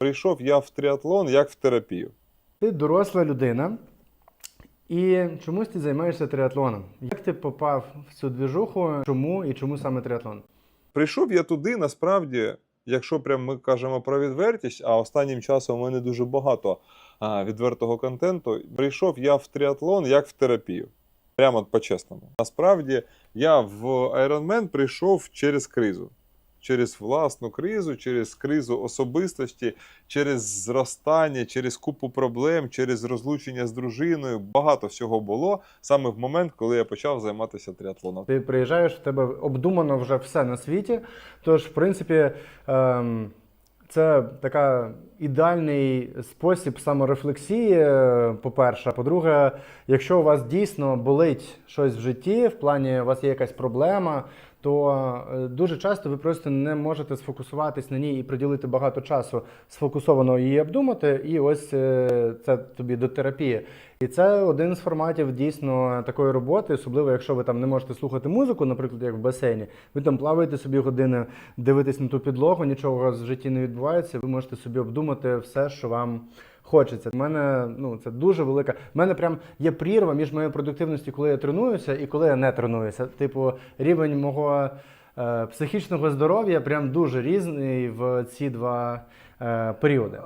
Прийшов я в тріатлон як в терапію. Ти доросла людина, і чомусь ти займаєшся триатлоном. Як ти попав в цю двіжуху? Чому і чому саме триатлон? Прийшов я туди, насправді, якщо прям ми кажемо про відвертість, а останнім часом у мене дуже багато а, відвертого контенту. Прийшов я в тріатлон як в терапію. Прямо по-чесному. Насправді я в Ironman прийшов через кризу. Через власну кризу, через кризу особистості, через зростання, через купу проблем, через розлучення з дружиною. Багато всього було саме в момент, коли я почав займатися триатлоном. Ти приїжджаєш, в тебе обдумано вже все на світі. Тож, в принципі, ем, це така ідеальний спосіб саморефлексії, е, по-перше. По-друге, якщо у вас дійсно болить щось в житті, в плані у вас є якась проблема, то е, дуже часто ви просто не можете сфокусуватись на ній і приділити багато часу сфокусовано її обдумати. І ось е, це тобі до терапії. І це один з форматів дійсно такої роботи, особливо якщо ви там не можете слухати музику, наприклад, як в басейні. Ви там плаваєте собі години, дивитесь на ту підлогу, нічого у вас в житті не відбувається. Ви можете собі обдумати все, що вам. Хочеться. У мене ну це дуже велика. У мене прям є прірва між моєю продуктивністю, коли я тренуюся, і коли я не тренуюся. Типу, рівень мого е, психічного здоров'я прям дуже різний в ці два е, періоди.